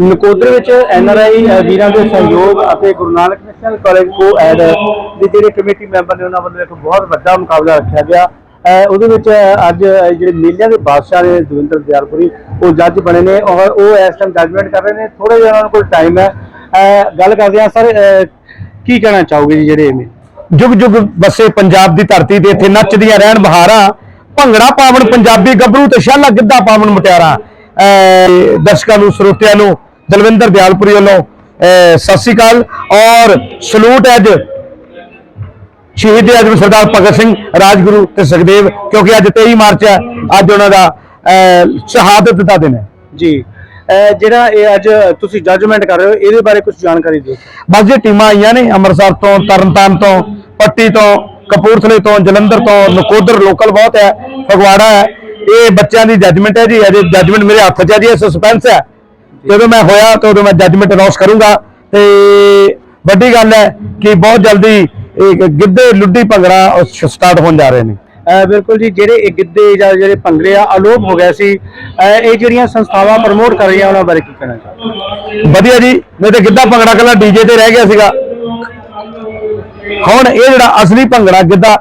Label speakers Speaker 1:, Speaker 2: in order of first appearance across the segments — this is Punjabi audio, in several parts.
Speaker 1: ਨਕੋਦਰ ਵਿੱਚ ਐਨ ਆਰ ਆਈ ਵੀਰਾਂ ਦੇ ਸਹਿਯੋਗ ਅਤੇ Guru Nanak national college co ed ਦੇ ਜਿਹੜੇ ਕਮੇਟੀ ਮੈਂਬਰ ਨੇ, ਉਹਨਾਂ ਵੱਲੋਂ ਇੱਕ ਬਹੁਤ ਵੱਡਾ ਮੁਕਾਬਲਾ ਰੱਖਿਆ ਗਿਆ। ਉਹਦੇ ਵਿੱਚ ਅੱਜ ਜਿਹੜੇ ਮੇਲਿਆਂ ਦੇ ਬਾਦਸ਼ਾਹ ਨੇ, ਦਵਿੰਦਰ ਦਿਆਲਪੁਰੀ, ਉਹ ਜੱਜ ਬਣੇ ਨੇ ਔਰ ਉਹ ਇਸ ਟਾਈਮ ਜੱਜਮੈਂਟ ਕਰ ਰਹੇ ਨੇ। ਥੋੜਾ ਜਿਹਾ ਉਹਨਾਂ ਕੋਲ ਟਾਈਮ ਹੈ। ਗੱਲ ਕਰਦੇ ਹਾਂ, ਸਰ ਕੀ ਕਹਿਣਾ ਚਾਹੋਗੇ ਜੀ ਜਿਹੜੇ ਐਵੇਂ
Speaker 2: ਜੁਗ ਜੁਗ ਵਸੇ ਪੰਜਾਬ ਦੀ ਧਰਤੀ ਤੇ, ਇੱਥੇ ਨੱਚਦੀਆਂ ਰਹਿਣ ਬਹਾਰਾਂ, ਭੰਗੜਾ ਪਾਵਨ ਪੰਜਾਬੀ ਗੱਭਰੂ ਤੇ ਸ਼ਾਲਾ ਗਿੱਧਾ ਪਾਵਨ ਮੁਟਿਆਰਾਂ। ਦਰਸ਼ਕਾਂ ਨੂੰ, ਸਰੋਤਿਆਂ ਨੂੰ ਦਲਵਿੰਦਰ ਦਿਆਲਪੁਰੀ ਵੱਲੋਂ ਸਤਿ ਸ੍ਰੀ ਅਕਾਲ। ਔਰ ਸਲੂਟ ਅੱਜ ਸ਼ਹੀਦ ਆਜਮ ਸਰਦਾਰ ਭਗਤ ਸਿੰਘ ਰਾਜਗੁਰੂ ਤੇ ਸੁਖਦੇਵ ਕਿਉਂਕਿ ਅੱਜ 23 ਮਾਰਚ ਹੈ ਅੱਜ ਉਹਨਾਂ ਦਾ ਸ਼ਹਾਦਤ ਦਾ ਦਿਨ ਹੈ।
Speaker 1: ਜੀ ਜਿਹੜਾ ਇਹ ਅੱਜ ਤੁਸੀਂ ਜੱਜਮੈਂਟ ਕਰ ਰਹੇ ਹੋ ਇਹਦੇ ਬਾਰੇ ਕੁਝ ਜਾਣਕਾਰੀ ਦਿਓ।
Speaker 2: ਬਸ ਜੇ ਟੀਮਾਂ ਆਈਆਂ ਨੇ ਅੰਮ੍ਰਿਤਸਰ ਤੋਂ ਤਰਨਤਾਰਨ ਤੋਂ ਪੱਟੀ ਤੋਂ ਕਪੂਰਥਲੇ ਤੋਂ ਜਲੰਧਰ ਤੋਂ ਨਕੋਦਰ ਲੋਕਲ ਬਹੁਤ ਹੈ ਫਗਵਾੜਾ ਹੈ। ਇਹ ਬੱਚਿਆਂ ਦੀ ਜੱਜਮੈਂਟ ਹੈ ਜੀ ਅਜੇ ਜੱਜਮੈਂਟ ਮੇਰੇ ਹੱਥ 'ਚ ਹੈ ਜੀ ਇਹ ਸਸਪੈਂਸ ਹੈ। ਜਦੋਂ ਮੈਂ ਹੋਇਆ ਤਾਂ ਉਦੋਂ ਮੈਂ ਜੱਜਮੈਂਟ ਅਨਾਉਂਸ ਕਰੂੰਗਾ ਤੇ ਵੱਡੀ ਗੱਲ ਹੈ ਕਿ ਬਹੁਤ ਜਲਦੀ ਇਹ ਗਿੱਧੇ ਲੁੱਡੀ ਭੰਗੜਾ ਸਟਾਰਟ ਹੋਣ ਜਾ ਰਹੇ ਨੇ।
Speaker 1: ਬਿਲਕੁਲ ਜੀ ਜਿਹੜੇ ਇਹ ਗਿੱਧੇ ਜਾਂ ਜਿਹੜੇ ਭੰਗੜੇ ਆ ਅਲੋਪ ਹੋ ਗਏ ਸੀ ਇਹ ਜਿਹੜੀਆਂ ਸੰਸਥਾਵਾਂ ਪ੍ਰਮੋਟ ਕਰ ਰਹੀਆਂ ਉਹਨਾਂ ਬਾਰੇ ਕੀ ਕਹਿਣਾ ਚਾਹੋਗੇ?
Speaker 2: ਵਧੀਆ ਜੀ ਨਹੀਂ ਤੇ ਗਿੱਧਾ ਭੰਗੜਾ ਕੱਲਾ ਡੀਜੇ ਤੇ ਰਹਿ ਗਿਆ ਸੀਗਾ। ਹੁਣ ਇਹ ਜਿਹੜਾ ਅਸਲੀ ਭੰਗੜਾ ਗਿੱਧਾ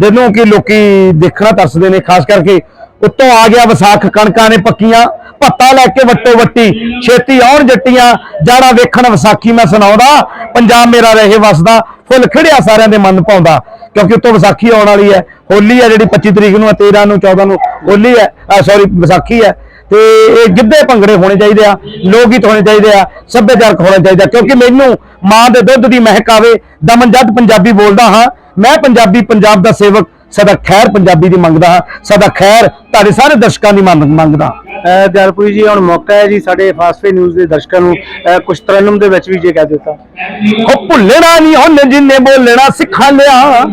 Speaker 2: ਜਿਹਨੂੰ ਕਿ ਲੋਕੀ ਦੇਖਣਾ ਤਰਸਦੇ ਨੇ ਖਾਸ ਕਰਕੇ ਉੱਤੋਂ ਆ ਗਿਆ ਵਿਸਾਖ ਕਣਕਾਂ ਨੇ ਪੱਕੀਆਂ ਭੱਤਾ ਲੈ ਕੇ ਵੱਟੋ ਵੱਟੀ, ਛੇਤੀ ਆਉਣ ਜੱਟੀਆਂ, ਜਾਣਾ ਵੇਖਣ ਵਿਸਾਖੀ ਮੈਂ ਸੁਣਾਉਂਦਾ, ਪੰਜਾਬ ਮੇਰਾ ਰਹੇ ਵਸਦਾ, ਫੁੱਲ ਖਿੜਿਆ ਸਾਰਿਆਂ ਦੇ ਮਨ ਪਾਉਂਦਾ, ਕਿਉਂਕਿ ਉੱਤੋਂ ਵਿਸਾਖੀ ਆਉਣ ਵਾਲੀ ਹੈ, ਹੋਲੀ ਹੈ ਜਿਹੜੀ 25 ਤਰੀਕ ਨੂੰ ਹੈ 13 ਨੂੰ 14 ਨੂੰ, ਹੋਲੀ ਹੈ ਸੌਰੀ ਵਿਸਾਖੀ ਹੈ, ਤੇ ਇਹ ਗਿੱਧੇ ਭੰਗੜੇ ਹੋਣੇ ਚਾਹੀਦੇ ਆ ਲੋਕ ਗੀਤ ਹੋਣੇ ਚਾਹੀਦੇ ਆ, ਸੱਭਿਆਚਾਰਕ ਹੋਣਾ ਚਾਹੀਦਾ ਕਿਉਂਕਿ ਮੈਨੂੰ ਮਾਂ ਦੇ ਦੁੱਧ ਦੀ ਮਹਿਕ ਆਵੇ, ਦਮਨ ਜਦ ਪੰਜਾਬੀ ਬੋਲਦਾ ਹਾਂ, ਮੈਂ ਪੰਜਾਬੀ, ਪੰਜਾਬ ਦਾ ਸੇਵਕ, ਸਦਾ ਖੈਰ ਪੰਜਾਬੀ ਦੀ ਮੰਗਦਾ ਹਾਂ, ਸਦਾ ਖੈਰ ਤੁਹਾਡੇ ਸਾਰੇ ਦਰਸ਼ਕਾਂ ਦੀ ਮੰਗ- ਮੰਗਦਾ
Speaker 1: ਅਹ ਜੀ, ਹੁਣ ਮੌਕਾ ਹੈ ਜੀ ਸਾਡੇ ਫਾਸਟਵੇ ਨਿਊਜ਼ ਦੇ ਦਰਸ਼ਕਾਂ ਨੂੰ ਅਹ ਕੁਝ ਤਰਨਮ ਦੇ ਵਿੱਚ ਵੀ ਜੇ ਕਹਿ ਦਿੱਤਾ
Speaker 2: ਉਹ ਭੁੱਲਣਾ ਨਹੀਂ ਉਹਨੇ ਜਿੰਨੇ ਬੋਲਣਾ ਸਿੱਖਾ ਲਿਆ,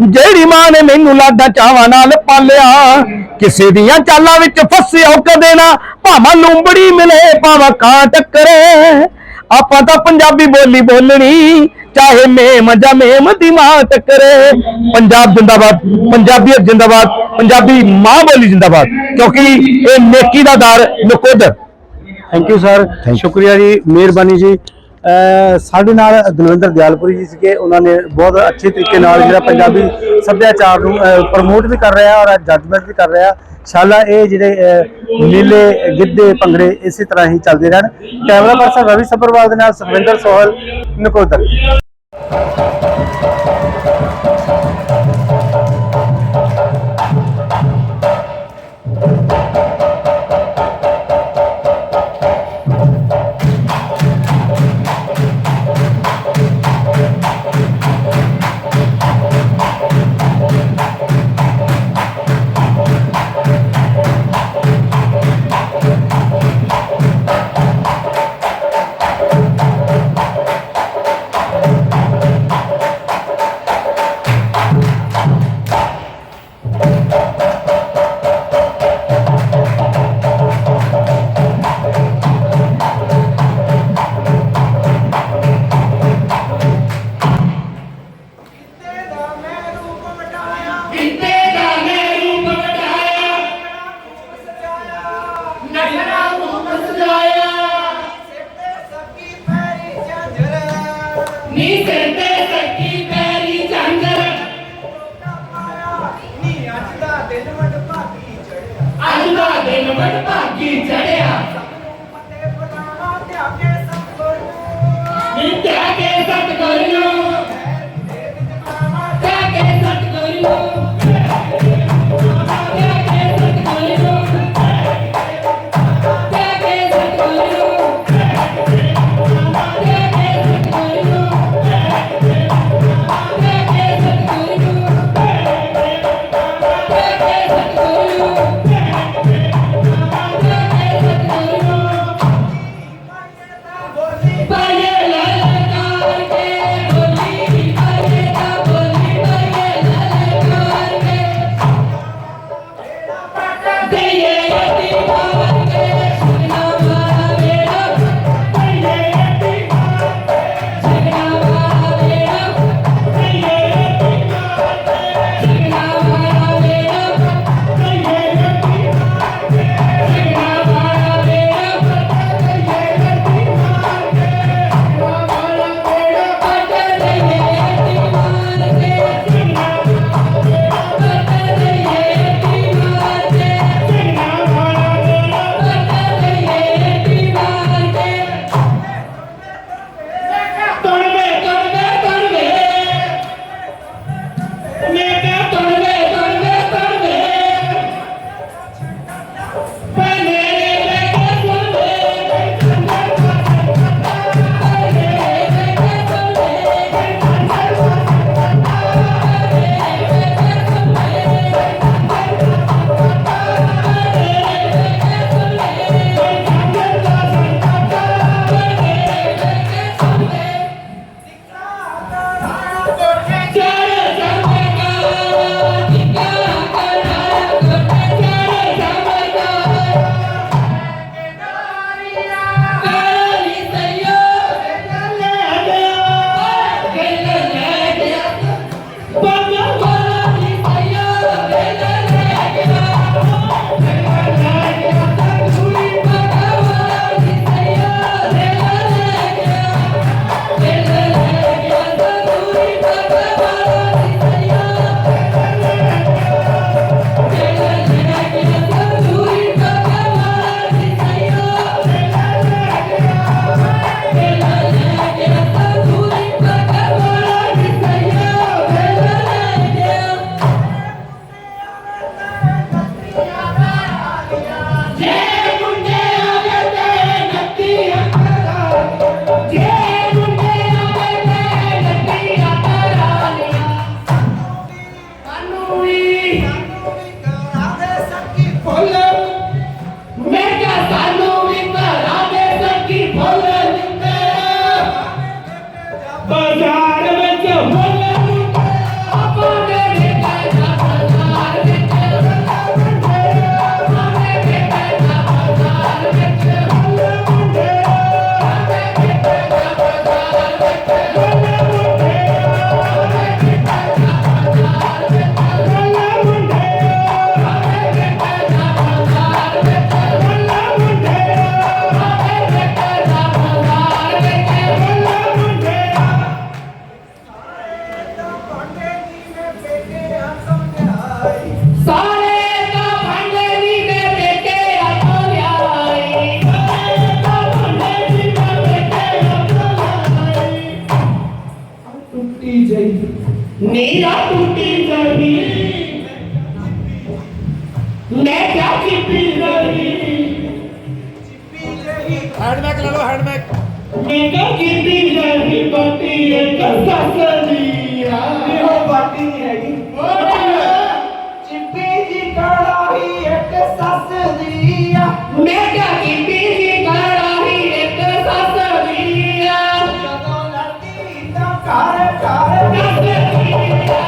Speaker 2: ਜਿਹੜੀ ਮਾਂ ਨੇ ਮੈਨੂੰ ਲਾਡਾ ਚਾਵਾਂ ਨਾਲ ਪਾਲਿਆ, ਕਿਸੇ ਦੀਆਂ ਚਾਲਾਂ ਵਿੱਚ ਫਸਿਆ ਕਦੇ ਨਾ, ਭਾਵਾਂ ਲੂੰਬੜੀ ਮਿਲੇ, ਭਾਵਾਂ ਕਾਂ ਟੱਕਰੇ। ਆਪਾਂ ਤਾਂ ਪੰਜਾਬੀ ਬੋਲੀ ਬੋਲਣੀ ਚਾਹੇ ਮੇਮ ਜਾਂ ਮੇਮ ਦੀ ਮਾਂ ਟੱਕਰੇ। ਪੰਜਾਬ ਜਿੰਦਾਬਾਦ ਪੰਜਾਬੀਅਤ ਜਿੰਦਾਬਾਦ ਪੰਜਾਬੀ ਮਾਂ ਬੋਲੀ ਜਿੰਦਾਬਾਦ ਕਿਉਂਕਿ ਇਹ ਨੇਕੀ ਦਾ ਦਰ ਨਕੋਦਰ
Speaker 1: ਥੈਂਕ ਯੂ ਸਰ. ਸ਼ੁਕਰੀਆ ਜੀ ਮਿਹਰਬਾਨੀ ਜੀ। ਸਾਡੇ ਨਾਲ ਦਲਵਿੰਦਰ ਦਿਆਲਪੁਰੀ ਜੀ ਸੀਗੇ। ਉਹਨਾਂ ਨੇ ਬਹੁਤ ਅੱਛੇ ਤਰੀਕੇ ਨਾਲ ਜਿਹੜਾ ਪੰਜਾਬੀ ਸੱਭਿਆਚਾਰ ਨੂੰ ਪ੍ਰਮੋਟ ਵੀ ਕਰ ਰਿਹਾ ਔਰ ਜੱਜਮੈਂਟ ਵੀ ਕਰ ਰਿਹਾ। ਸ਼ਾਲਾ ਇਹ ਜਿਹੜੇ ਅਹ, ਨੀਲੇ ਗਿੱਧੇ ਭੰਗੜੇ ਇਸੇ ਤਰ੍ਹਾਂ ਹੀ ਚੱਲਦੇ ਰਹਿਣ। ਕੈਮਰਾ ਪਰਸਨ ਰਵੀ ਸੱਭਰਵਾਲ ਦੇ ਨਾਲ ਸੁਖਵਿੰਦਰ ਸੋਹਲ ਨਕੋਦਰ।
Speaker 3: ਦਾ ਭਾਗੀ ਚੜਿਆ? ਨੀ ਤਿਆਗੇ ਸਤਿਗੁਰੂ ਨੀਰਾ ਟੂਟੀ ਰਹੀ ਮੈਂ ਕਿਆ ਚਿੱਪੀ ਰਹੀ
Speaker 4: ਹੈਂਡਬੈਗ ਲੈ ਲਓ ਹੈਂਡਬੈਗ
Speaker 3: ਮੈਂ ਕਿਆ ਚਿੱਪੀ ਰਹੀ ਬੱਤੀ ਇੱਕ ਸਸਲੀਆ
Speaker 4: ਇਹੋ ਬਾਟੀ ਹੈਗੀ। ਚਿੱਪੀ ਜੀ ਕੜਾਹੀ ਇੱਕ ਸੱਸ ਦੀ ਆ।
Speaker 3: ਮੈਂ ਕਿਆ ਚਿੱਪੀ ਦੀ ਕੜਾਹੀ ਇੱਕ ਸਸਲੀਆ
Speaker 4: ਜਦੋਂ ਲੜਦੀ ਤਾਂ ਘਰ ਘਰ ਕਿਤੇ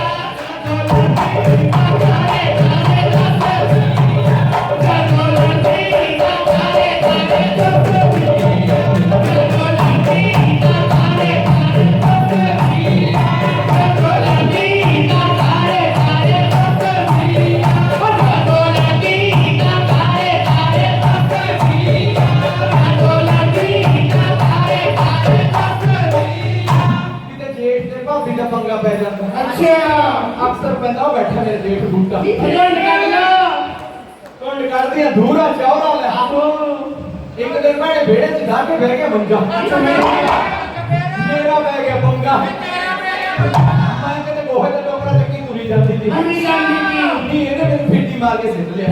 Speaker 4: ਕੇ ਸਿੱਟ ਲਿਆ।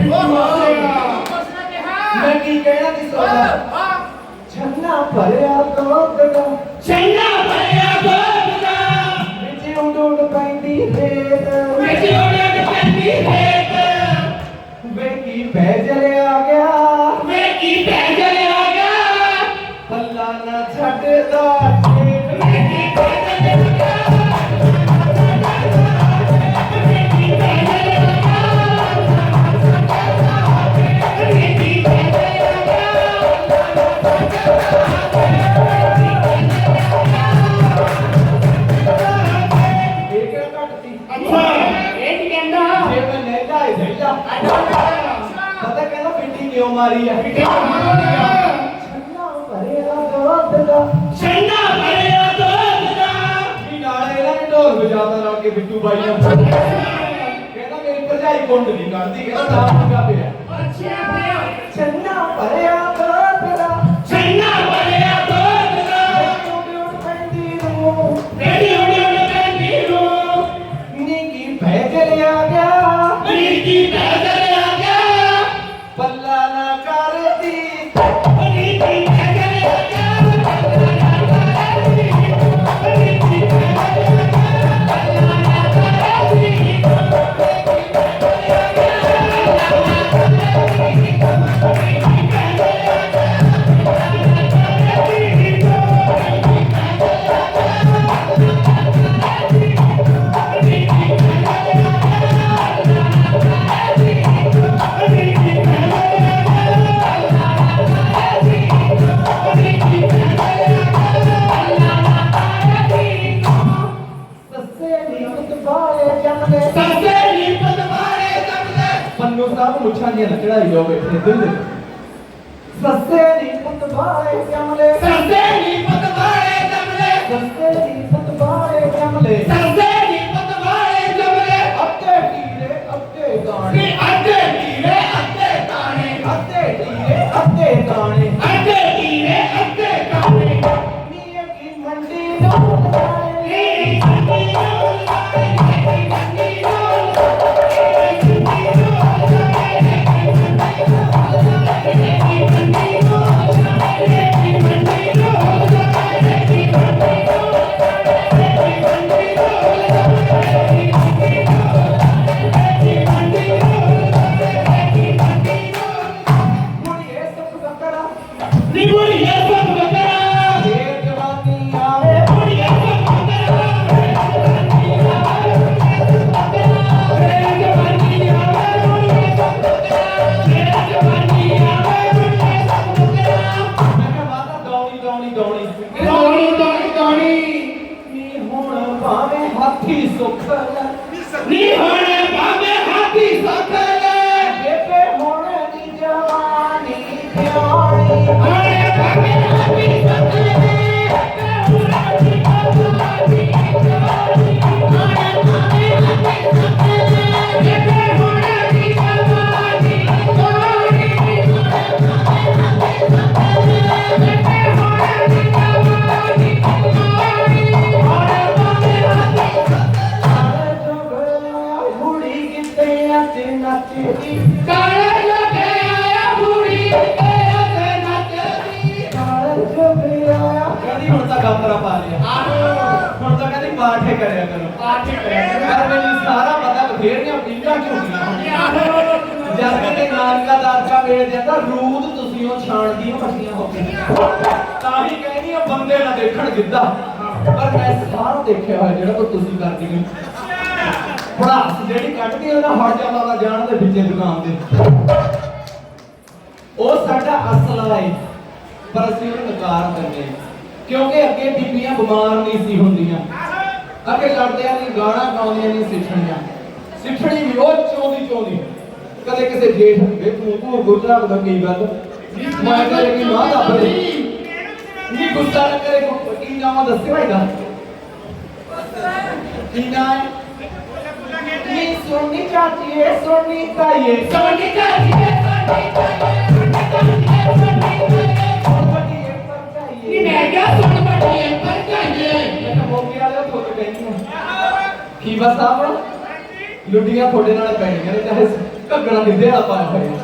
Speaker 4: ਮੈਂ ਕੀ ਕਹਿਣਾ ਸੀ ਸੋਦਾ ਛੰਨਾ ਭਰਿਆ ਦੁੱਧ ਦਾ।
Speaker 3: ਚੰਗਾ ਭਰਿਆ ਦੁੱਧ ਦਾ।
Speaker 4: ਵਿੱਚ ਉੱਡ ਉੱਡ ਪੈਂਦੀ ਰੇਤ
Speaker 3: ਵਿੱਚ ਉਹਨੇ ਕੱਢੀ ਰੇਤ
Speaker 4: ਵੇ ਕੀ ਬਹਿ ਜਲਿਆ ਗਿਆ? ਮਾਰੀ ਆ। ਛੰਨਾ ਭਰਿਆ ਦੁੱਧ ਦਾ
Speaker 3: ਚੰਗਾ ਭਰਿਆ ਦੁੱਧ ਦਾ
Speaker 4: ਵੀ ਨਾਲ ਇਹਨਾਂ ਨੇ ਢੋਲ ਵਜਾਉਂਦਾ ਰਲ ਕੇ ਬਿੱਟੂ ਬਾਈ ਨਾਲ ਕਹਿੰਦਾ ਮੇਰੀ ਭਰਜਾਈ ਕੁੰਡ ਨਹੀਂ ਕੱਢਦੀ ਕਹਿੰਦਾ ਨਾਮ ਮੰਗਾ ਪਿਆ।
Speaker 3: ਅੱਛਾ।
Speaker 4: ਛੰਨਾ ਭਰਿਆ ਸਾਹਿਬ ਮੁੱਛਾਂ ਦੀਆਂ ਚੜਾਈ ਹੋ ਬੈਠੇ ਦਿਲ ਦੇ ਸੱਸੇ ਨੀ ਕੁਤਬਾਲੇ ਜੰਮਦੇ
Speaker 3: ਸੱਸੇ ਨੀ ਪਤਵਾਰੇ ਦਮਦੇ
Speaker 4: ਸੱਸੇ ਨੀ ਕੁਤਬਾਲੇ ਜੰਮਦੇ
Speaker 3: ਸੱਸੇ ਨੀ ਪਤਵਾਰੇ ਦਮਦੇ
Speaker 4: ਅੱਤੇ ਟੀਰੇ ਅੱਤੇ ਗਾਣੇ
Speaker 3: ਨੀ ਅੱਧੇ ਕੀਰੇ ਅੱਧੇ ਕਾਣੇ
Speaker 4: ਅੱਤੇ ਟੀਰੇ ਅੱਤੇ ਗਾਣੇ
Speaker 3: ਅੱਧੇ ਕੀਰੇ ਅੱਧੇ ਕਾਣੇ
Speaker 4: ਨੀ ਕੀ ਮੰਡੀ ਨੂੰ ਲਾਏ
Speaker 3: ਨੀ ਸੰਗੀ ਨੂੰ ਲਾਏ
Speaker 4: ਮੈਨੂੰ ਸਾਰਾ ਪਤਾ, ਬਥੇਰੀਆਂ ਪੀਂਘਾਂ ਝੂਟੀਆਂ ਹੁੰਦੀਆਂ ਜਦ ਕਿ ਨਾਨਕਾ ਦਾਦਕਾ ਵੇਚ ਦਿੰਦਾ, ਰੂਦ ਤੁਸੀਂ ਉਹ ਛਾਣਦੀਆਂ ਮੱਛੀਆਂ ਹੋ ਗਈਆਂ ਤਾਂ ਹੀ ਕਹਿੰਦੀ ਆ, ਬੰਦੇ ਨਾ ਦੇਖਣ ਗਿੱਧਾ। ਪਰ ਮੈਂ ਸਾਰਾ ਦੇਖਿਆ ਹੋਇਆ ਜਿਹੜਾ ਕੋਈ ਤੁਸੀਂ ਕਰਦੀ ਹੋ ਪੜਾਸ ਜਿਹੜੀ ਕੱਢਦੀ ਉਹਦਾ ਹਟ ਜਾਂਦਾ, ਉਹਦਾ ਜਾਣ ਦੇ ਵਿੱਚੇ ਦੁਕਾਨ ਦੇ ਉਹ ਸਾਡਾ ਅਸਲ ਹੈ ਪਰ ਅਸੀਂ ਉਹਨੂੰ ਨਕਾਰ ਦਿੰਦੇ ਕਿਉਂਕਿ ਅੱਗੇ ਬੀਬੀਆਂ ਬਿਮਾਰ ਨਹੀਂ ਸੀ ਹੁੰਦੀਆਂ। ਅੱਗੇ ਲੜਦਿਆਂ ਨਹੀਂ ਗਾਣਾ ਗਾਉਂਦੀਆਂ ਨਹੀਂ ਸਿੱਖਣੀਆਂ ਸਿੱਖਣੀ ਵੀ ਉਹ ਚੋਂਦੀ ਚੋਂਦੀ ਕਦੇ ਕਿਸੇ ਜੇਠ ਵੇ ਤੂੰ ਤੂੰ ਗੁਰਦਾ ਕੀ ਗੱਲ? ਮੈਂ ਕਰੇ ਕਿ ਮਾਂ ਦਾ ਬਰੇ ਨਹੀਂ ਗੁੱਸਾ ਨਾ ਕਰੇ ਕੋ ਕੀ ਨਾਮ ਦੱਸਿਓ ਹੈਗਾ ਕੀ ਨਾਮ ਹੈ? ਨੀ ਸੋਨੀ ਚਾਚੀਏ ਸੋਨੀ ਤਾਈਏ
Speaker 3: ਸੋਨੀ ਚਾਚੀਏ ਸੋਨੀ ਚਾਚੀਏ
Speaker 4: ਵੱਡੀਏ ਪਰਚਾਈਏ
Speaker 3: ਨੀ ਮੈਂ ਕਿਹਾ ਸੁਣ ਬੱਟੀਏ ਪਰ ਚਾਹੀਏ
Speaker 4: ਮੈਂ ਤੋਂ ਤੋਂ ਕਹਿੰਦੀ ਆ ਕੀ ਬਸ ਆਪ ਲੁੱਡੀਆਂ ਤੁਹਾਡੇ ਨਾਲ ਪੈਣੀਆਂ ਨੇ ਚਾਹੇ ਘੱਗਣਾ ਗਿੱਧੇ ਵਾਲਾ ਪਾਇਆ ਹੋਇਆ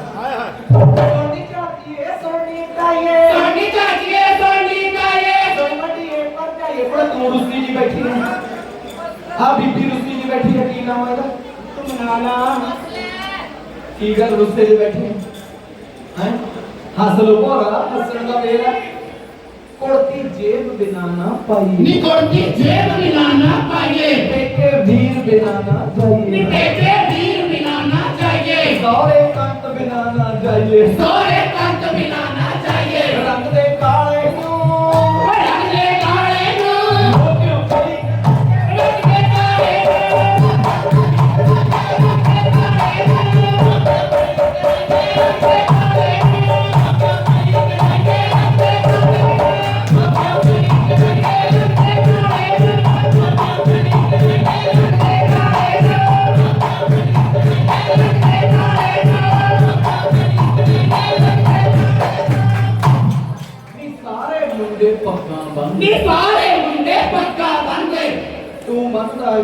Speaker 4: ਸੋਨੀ ਚਾਚੀਏ ਸੋਨੀ ਤਾਈਏ
Speaker 3: ਸੋਨੀ ਚਾਚੀਏ ਸੋਨੀ ਕਾਏ
Speaker 4: ਸੋਨੀ ਵੱਡੀਏ ਪਰਚਾਈਏ ਪਰ ਤੂੰ ਰੁੱਸੀ ਜੀ ਬੈਠੀ ਹੈ ਆ ਬੀਬੀ ਰੁੱਸੀ ਜੀ ਬੈਠੀ ਹੈ ਕੀ ਨਾਮ ਹੈ ਇਹਦਾ? ਤੂੰ ਨਾਨਾ ਕੀ ਗੱਲ ਰੁੱਸੇ ਜੀ ਬੈਠੀ ਹੈ ਹੈ? ਹੱਸ ਲੋ ਭੋਰਾ ਹੱਸਣ ਦਾ ਵੇਲਾ ਕੁੜਤੀ ਜੇਬ ਬਿਨਾ ਨਾ ਪਾਈ
Speaker 3: ਨੀ ਕੋਟੀ ਜੇਬ ਬਿਨਾ ਨਾ ਪਾਈਏ।
Speaker 4: ਪੇਕੇ ਵੀਰ ਬਿਨਾ ਨਾ
Speaker 3: ਨੀ
Speaker 4: ਜਾਈਏ
Speaker 3: ਟੇਕੇ ਵੀਰ ਬਿਨਾ ਨਾ ਜਾਈਏ।
Speaker 4: ਸੌਰੇ ਕੰਤ ਬਿਨਾ ਨਾ ਜਾਈਏ।
Speaker 3: ਸੋਰੇ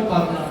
Speaker 4: ਤੂੰ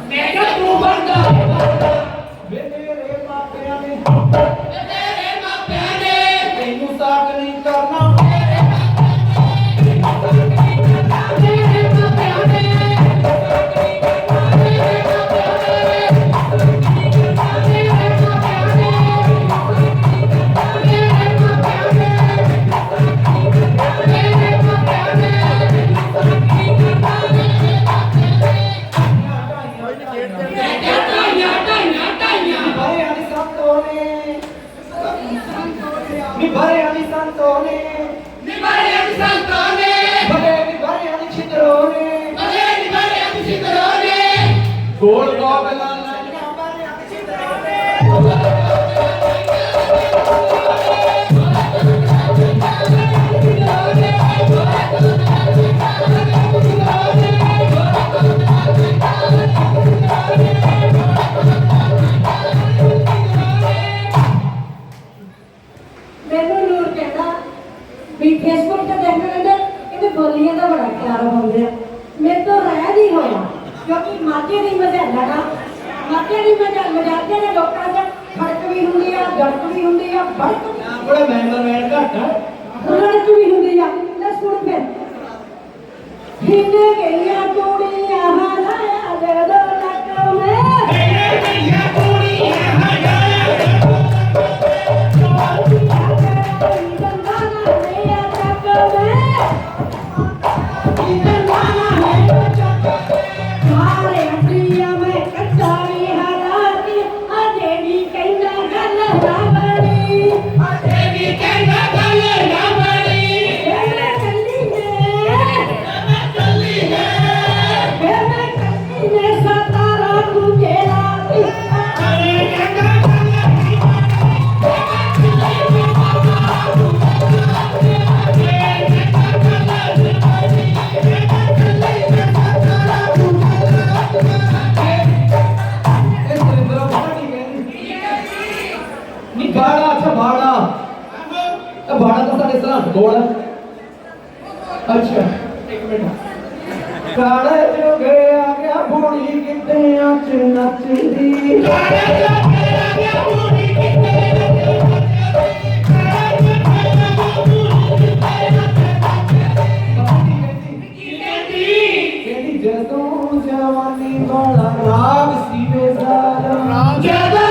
Speaker 5: भाड़ा अच्छा भाड़ा। भाड़ा तो साढ़े सात गोड़ अच्छा एक मिनट। काले जो गया बूढ़ी कितने नच नचदी काले जो गया बूढ़ी कितने जवानी बड़ा राग सीवे सारा। राग जदों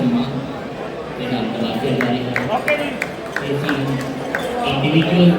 Speaker 5: semua dengan berakhir dari individu